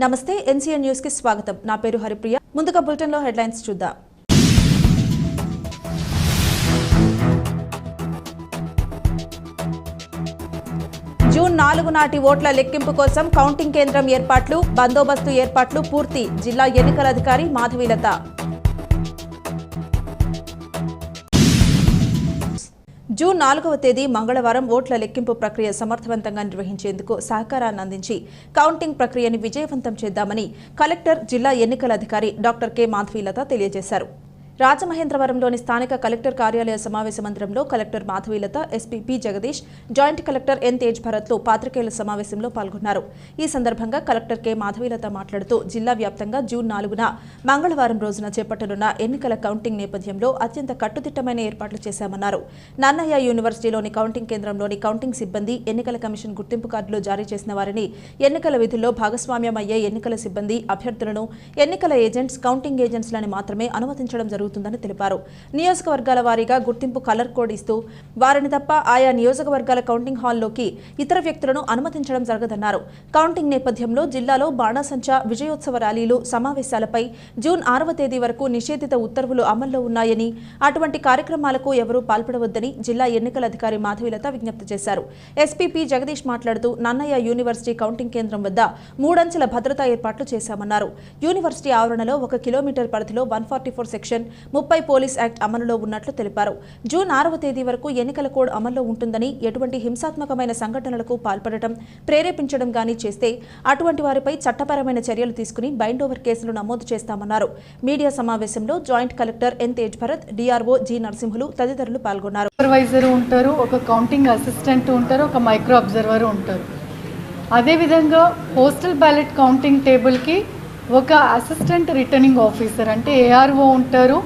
నమస్తే ఎన్సీఎన్ న్యూస్కి స్వాగతం. నా పేరు హరిప్రియ. ముందుగా బులెటిన్లో హెడ్లైన్స్ చూద్దాం. జూన్ నాలుగు నాటి ఓట్ల లెక్కింపు కోసం కౌంటింగ్ కేంద్రం ఏర్పాట్లు బందోబస్తు ఏర్పాట్లు పూర్తి. జిల్లా ఎన్నికల అధికారి మాధవీలత. జూన్ నాలుగవ తేదీ మంగళవారం ఓట్ల లెక్కింపు ప్రక్రియ సమర్థవంతంగా నిర్వహించేందుకు సహకారాన్ని అందించి కౌంటింగ్ ప్రక్రియని విజయవంతం చేద్దామని కలెక్టర్ జిల్లా ఎన్నికల అధికారి డాక్టర్ కె మాధవీలత తెలియజేశారు. రాజమహేంద్రవరంలోని స్థానిక కలెక్టర్ కార్యాలయ సమావేశ మందిరంలో collector Madhavilatha SP P Jagadish joint collector N Tej భరత్లు పాత్రికేయుల సమావేశంలో పాల్గొన్నారు. ఈ సందర్భంగా కలెక్టర్ కె మాధవీలత మాట్లాడుతూ జిల్లా వ్యాప్తంగా జూన్ నాలుగున మంగళవారం రోజున చేపట్టనున్న ఎన్నికల కౌంటింగ్ నేపథ్యంలో అత్యంత కట్టుదిట్టమైన ఏర్పాట్లు చేశామన్నారు. నన్నయ్య యూనివర్సిటీలోని కౌంటింగ్ కేంద్రంలోని కౌంటింగ్ సిబ్బంది ఎన్నికల కమిషన్ గుర్తింపు కార్డులు జారీ చేసిన వారిని ఎన్నికల విధుల్లో భాగస్వామ్యం అయ్యే ఎన్నికల సిబ్బంది అభ్యర్థులను ఎన్నికల ఏజెంట్స్ కౌంటింగ్ ఏజెంట్స్లను మాత్రమే అనుమతించడం జరుగుతుంది. జరుగుతుందని తెలిపారు. నియోజకవర్గాల వారీగా గుర్తింపు కలర్ కోడ్ ఇస్తూ వారిని తప్ప ఆయా నియోజకవర్గాల కౌంటింగ్ హాల్లోకి ఇతర వ్యక్తులను అనుమతించడం జరగదన్నారు. కౌంటింగ్ నేపథ్యంలో జిల్లాలో బాణాసంచా విజయోత్సవ ర్యాలీలు సమావేశాలపై జూన్ ఆరవ తేదీ వరకు నిషేధిత ఉత్తర్వులు అమల్లో ఉన్నాయని అటువంటి కార్యక్రమాలకు ఎవరూ పాల్పడవద్దని జిల్లా ఎన్నికల అధికారి మాధవీలత విజ్ఞప్తి చేశారు. ఎస్పీపీ జగదీష్ మాట్లాడుతూ నన్నయ్య యూనివర్సిటీ కౌంటింగ్ కేంద్రం వద్ద మూడంచెల భద్రతా ఏర్పాట్లు చేశామన్నారు. యూనివర్సిటీ ఆవరణలో ఒక కిలోమీటర్ పరిధిలో వన్ ఫార్టీ ఫోర్ సెక్షన్ ముప్పై పోలీస్ యాక్ట్ అమలులో ఉన్నట్లు తెలిపారు. జూన్ ఆరవ తేదీ వరకు ఎన్నికల కోడ్ అమల్లో ఉంటుందని ఎటువంటి హింసాత్మకమైన సంఘటనలకు పాల్పడటం ప్రేరేపించడం గానీ చేస్తే అటువంటి వారిపై చట్టపరమైన చర్యలు తీసుకుని బైండ్ ఓవర్ కేసులు నమోదు చేస్తామన్నారు. మీడియా సమావేశంలో joint collector N Tej Bharath DRO G Narasimhulu తదితరులు పాల్గొన్నారు. సూపర్వైజర్ ఉంటారు ఒక కౌంటింగ్ అసిస్టెంట్ ఉంటారు ఒక మైక్రో అబ్జర్వర్ ఉంటారు. అదేవిధంగా పోస్టల్ బ్యాలెట్ కౌంటింగ్ టేబుల్కి ఒక అసిస్టెంట్ రిటర్నింగ్ ఆఫీసర్ అంటే ఏఆర్ఓ ఉంటారు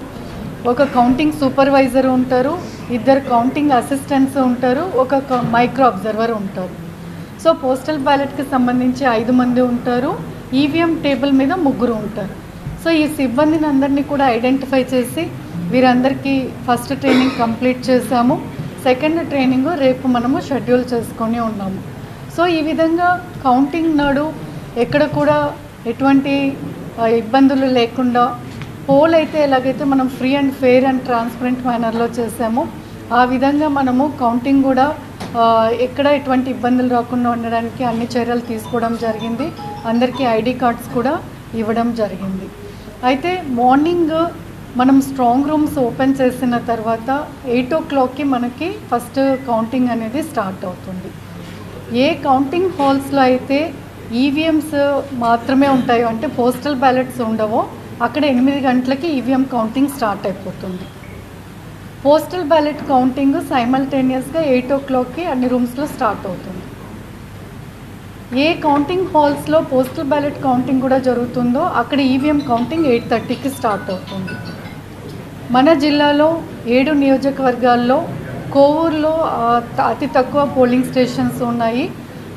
ఒక కౌంటింగ్ సూపర్వైజర్ ఉంటారు ఇద్దరు కౌంటింగ్ అసిస్టెంట్స్ ఉంటారు ఒక మైక్రో అబ్జర్వర్ ఉంటారు. సో పోస్టల్ బ్యాలెట్కి సంబంధించి ఐదు మంది ఉంటారు ఈవీఎం టేబుల్ మీద ముగ్గురు ఉంటారు. సో ఈ సిబ్బందిని అందరినీ కూడా ఐడెంటిఫై చేసి వీరందరికీ ఫస్ట్ ట్రైనింగ్ కంప్లీట్ చేశాము. సెకండ్ ట్రైనింగ్ రేపు మనము షెడ్యూల్ చేసుకొని ఉన్నాము. సో ఈ విధంగా కౌంటింగ్ నాడు ఎక్కడ కూడా ఎటువంటి ఇబ్బందులు లేకుండా పోల్ అయితే ఎలాగైతే మనం free and fair and transparent మేనర్లో చేసామో ఆ విధంగా మనము కౌంటింగ్ కూడా ఎక్కడ ఎటువంటి ఇబ్బందులు రాకుండా ఉండడానికి అన్ని చర్యలు తీసుకోవడం జరిగింది. అందరికీ ఐడి కార్డ్స్ కూడా ఇవ్వడం జరిగింది. అయితే మార్నింగ్ మనం స్ట్రాంగ్ రూమ్స్ ఓపెన్ చేసిన తర్వాత ఎయిట్ ఓ క్లాక్కి మనకి ఫస్ట్ కౌంటింగ్ అనేది స్టార్ట్ అవుతుంది. ఏ కౌంటింగ్ హాల్స్లో అయితే ఈవీఎంస్ మాత్రమే ఉంటాయో అంటే పోస్టల్ బ్యాలెట్స్ ఉండవో అక్కడ ఎనిమిది గంటలకి ఈవీఎం కౌంటింగ్ స్టార్ట్ అయిపోతుంది. పోస్టల్ బ్యాలెట్ కౌంటింగ్ సైమల్టేనియస్గా ఎయిట్ ఓ క్లాక్కి అన్ని రూమ్స్లో స్టార్ట్ అవుతుంది. ఏ కౌంటింగ్ హాల్స్లో పోస్టల్ బ్యాలెట్ కౌంటింగ్ కూడా జరుగుతుందో అక్కడ ఈవీఎం కౌంటింగ్ ఎయిట్ థర్టీకి స్టార్ట్ అవుతుంది. మన జిల్లాలో ఏడు నియోజకవర్గాల్లో కోవూరులో అతి తక్కువ పోలింగ్ స్టేషన్స్ ఉన్నాయి.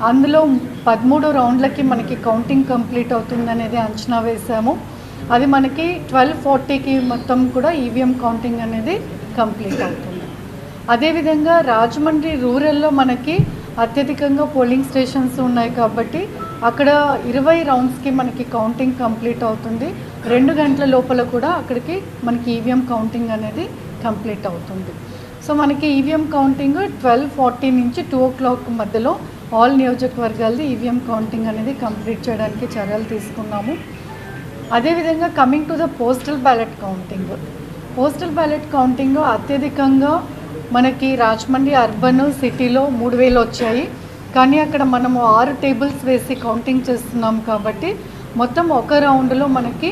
అందులో పదమూడు రౌండ్లకి మనకి కౌంటింగ్ కంప్లీట్ అవుతుందనేది అంచనా వేశాము. అది మనకి ట్వెల్వ్ ఫార్టీకి మొత్తం కూడా ఈవీఎం కౌంటింగ్ అనేది కంప్లీట్ అవుతుంది. అదేవిధంగా రాజమండ్రి రూరల్లో మనకి అత్యధికంగా పోలింగ్ స్టేషన్స్ ఉన్నాయి కాబట్టి అక్కడ ఇరవై రౌండ్స్కి మనకి కౌంటింగ్ కంప్లీట్ అవుతుంది. రెండు గంటల లోపల కూడా అక్కడికి మనకి ఈవీఎం కౌంటింగ్ అనేది కంప్లీట్ అవుతుంది. సో మనకి ఈవీఎం కౌంటింగ్ ట్వెల్వ్ ఫార్టీ నుంచి టూ ఓ క్లాక్ మధ్యలో ఆల్ నియోజకవర్గాలది ఈవీఎం కౌంటింగ్ అనేది కంప్లీట్ చేయడానికి చర్యలు తీసుకున్నాము. అదేవిధంగా coming to the postal ballot counting postal ballot counting అత్యధికంగా మనకి రాజమండ్రి అర్బన్ సిటీలో మూడు వేలు వచ్చాయి. కానీ అక్కడ మనము ఆరు టేబుల్స్ వేసి కౌంటింగ్ చేస్తున్నాం కాబట్టి మొత్తం ఒక రౌండ్లో మనకి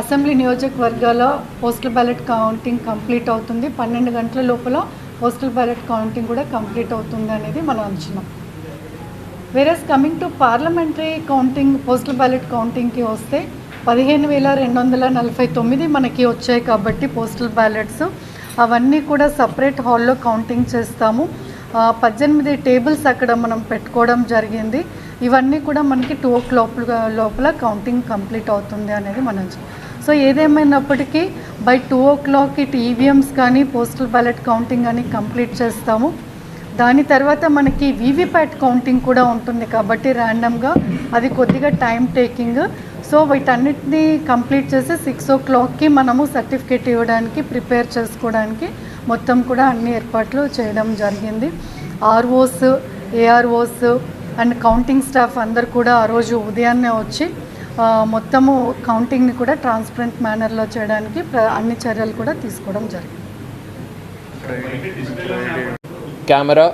అసెంబ్లీ నియోజకవర్గాల పోస్టల్ బ్యాలెట్ కౌంటింగ్ కంప్లీట్ అవుతుంది. పన్నెండు గంటల లోపల పోస్టల్ బ్యాలెట్ కౌంటింగ్ కూడా కంప్లీట్ అవుతుంది అనేది మన అంచనా. Whereas coming to parliamentary counting postal ballot కౌంటింగ్కి వస్తే పదిహేను వేల రెండు వందల నలభై తొమ్మిది మనకి వచ్చాయి కాబట్టి పోస్టల్ బ్యాలెట్స్ అవన్నీ కూడా సపరేట్ హాల్లో కౌంటింగ్ చేస్తాము. పద్దెనిమిది టేబుల్స్ అక్కడ మనం పెట్టుకోవడం జరిగింది. ఇవన్నీ కూడా మనకి టూ ఓ క్లాక్ లోపల కౌంటింగ్ కంప్లీట్ అవుతుంది అనేది మనం సో ఏదేమైనప్పటికీ బై టూ ఓ క్లాక్ ఇటు ఈవీఎంస్ కానీ పోస్టల్ బ్యాలెట్ కౌంటింగ్ కానీ కంప్లీట్ చేస్తాము. దాని తర్వాత మనకి వీవీప్యాట్ కౌంటింగ్ కూడా ఉంటుంది కాబట్టి ర్యాండమ్గా అది కొద్దిగా టైం టేకింగ్ సో వీటన్నిటిని కంప్లీట్ చేసి సిక్స్ ఓ క్లాక్కి మనము సర్టిఫికేట్ ఇవ్వడానికి ప్రిపేర్ చేసుకోవడానికి మొత్తం కూడా అన్ని ఏర్పాట్లు చేయడం జరిగింది. ROs AROs and counting staff అందరు కూడా ఆ రోజు ఉదయాన్నే వచ్చి మొత్తము కౌంటింగ్ని కూడా ట్రాన్స్పరెంట్ మేనర్లో చేయడానికి ప్ర- అన్ని చర్యలు కూడా తీసుకోవడం జరిగింది. Camera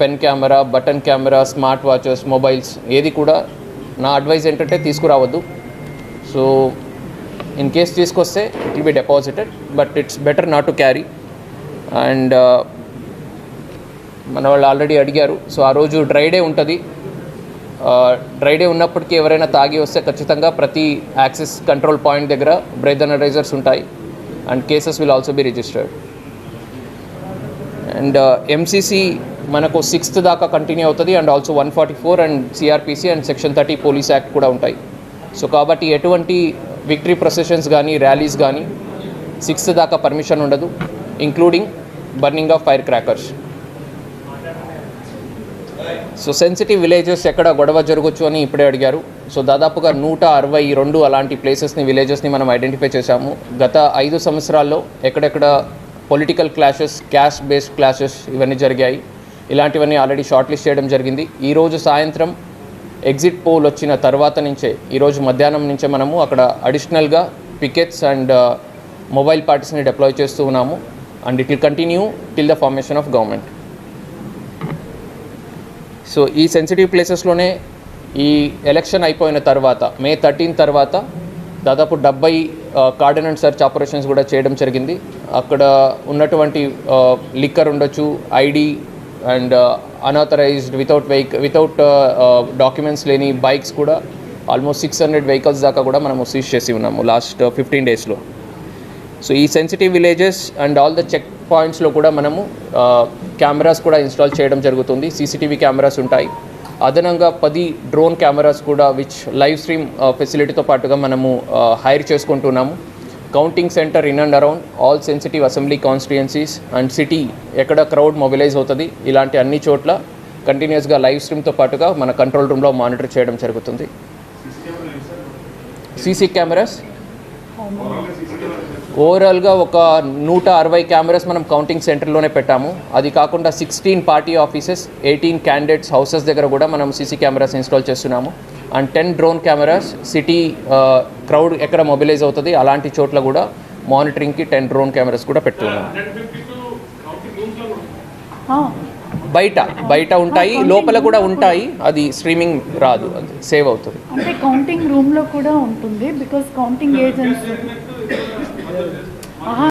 pen camera button camera smart watches mobiles ఏది కూడా నా అడ్వైజ్ ఏంటంటే తీసుకురావద్దు. సో ఇన్ కేస్ తీసుకొస్తే it will be deposited but it's better not to carry. And మన వాళ్ళు ఆల్రెడీ అడిగారు సో ఆ రోజు డ్రై డే ఉంటుంది. డ్రై డే ఉన్నప్పటికీ ఎవరైనా తాగి వస్తే ఖచ్చితంగా ప్రతి యాక్సిస్ కంట్రోల్ పాయింట్ దగ్గర బ్రెత్ అనరైజర్స్ ఉంటాయి. And cases will also be registered. And MCC uh, మనకు సిక్స్త్ దాకా కంటిన్యూ అవుతుంది and also one forty four and CrPC and section thirty police act కూడా ఉంటాయి. సో కాబట్టి ఎటువంటి విక్టరీ ప్రొసెషన్స్ కానీ ర్యాలీస్ కానీ సిక్స్త్ దాకా పర్మిషన్ ఉండదు including burning of fire crackers so sensitive villages ఎక్కడ గొడవ జరగచ్చు అని ఇప్పుడే అడిగారు. సో దాదాపుగా నూట అరవై రెండు అలాంటి ప్లేసెస్ని విలేజెస్ని మనం ఐడెంటిఫై చేశాము. గత ఐదు సంవత్సరాల్లో ఎక్కడెక్కడ political clashes caste based clashes ఇవన్నీ జరిగాయి. ఇలాంటివన్నీ ఆల్రెడీ షార్ట్ లిస్ట్ చేయడం జరిగింది. ఈరోజు సాయంత్రం ఎగ్జిట్ పోల్ వచ్చిన తర్వాత నుంచే ఈరోజు మధ్యాహ్నం నుంచే మనము అక్కడ అడిషనల్గా పికెట్స్ అండ్ మొబైల్ పార్టీస్ని డిప్లాయ్ చేస్తూ ఉన్నాము. And it will continue till the formation of government. So ఈ సెన్సిటివ్ ప్లేసెస్లోనే ఈ ఎలక్షన్ అయిపోయిన తర్వాత మే థర్టీన్ తర్వాత దాదాపు డెబ్బై కార్డన్ అండ్ సర్చ్ ఆపరేషన్స్ కూడా చేయడం జరిగింది. అక్కడ ఉన్నటువంటి లిక్కర్ ఉండొచ్చు ID and unauthorised without vehicle without documents లేని బైక్స్ కూడా ఆల్మోస్ట్ సిక్స్ హండ్రెడ్ వెహికల్స్ దాకా కూడా మనము సీజ్ చేసి ఉన్నాము లాస్ట్ ఫిఫ్టీన్ డేస్లో సో ఈ sensitive villages and all the check పాయింట్స్లో కూడా మనము కెమెరాస్ కూడా ఇన్స్టాల్ చేయడం జరుగుతుంది. సీసీటీవీ కెమెరాస్ ఉంటాయి. అదనంగా పది డ్రోన్ కెమెరాస్ కూడా విచ్ లైవ్ స్ట్రీమ్ ఫెసిలిటీతో పాటుగా మనము హైర్ చేసుకుంటున్నాము. Counting centre in and around all sensitive assembly constituencies and city ఎక్కడ క్రౌడ్ మొబిలైజ్ అవుతుంది ఇలాంటి అన్ని చోట్ల కంటిన్యూస్గా లైవ్ స్ట్రీమ్తో పాటుగా మన కంట్రోల్ రూమ్లో మానిటర్ చేయడం జరుగుతుంది. సీసీ కెమెరాస్ ఓవరాల్గా ఒక నూట అరవై కెమెరాస్ మనం కౌంటింగ్ సెంటర్లోనే పెట్టాము. అది కాకుండా sixteen party offices eighteen candidates houses దగ్గర కూడా మనం సీసీ కెమెరాస్ ఇన్స్టాల్ చేస్తున్నాము. And ten drone cameras city crowd ఎక్కడ మొబిలైజ్ అవుతుంది అలాంటి చోట్ల కూడా మానిటరింగ్కి టెన్ డ్రోన్ కెమెరాస్ కూడా ఆ, బయట బయట ఉంటాయి లోపల కూడా ఉంటాయి అది స్ట్రీమింగ్ రాదు అది సేవ్ అవుతుంది. అంటే కౌంటింగ్ రూమ్లో కూడా ఉంటుంది బికాస్ కౌంటింగ్ ఏజెంట్స్ Aha.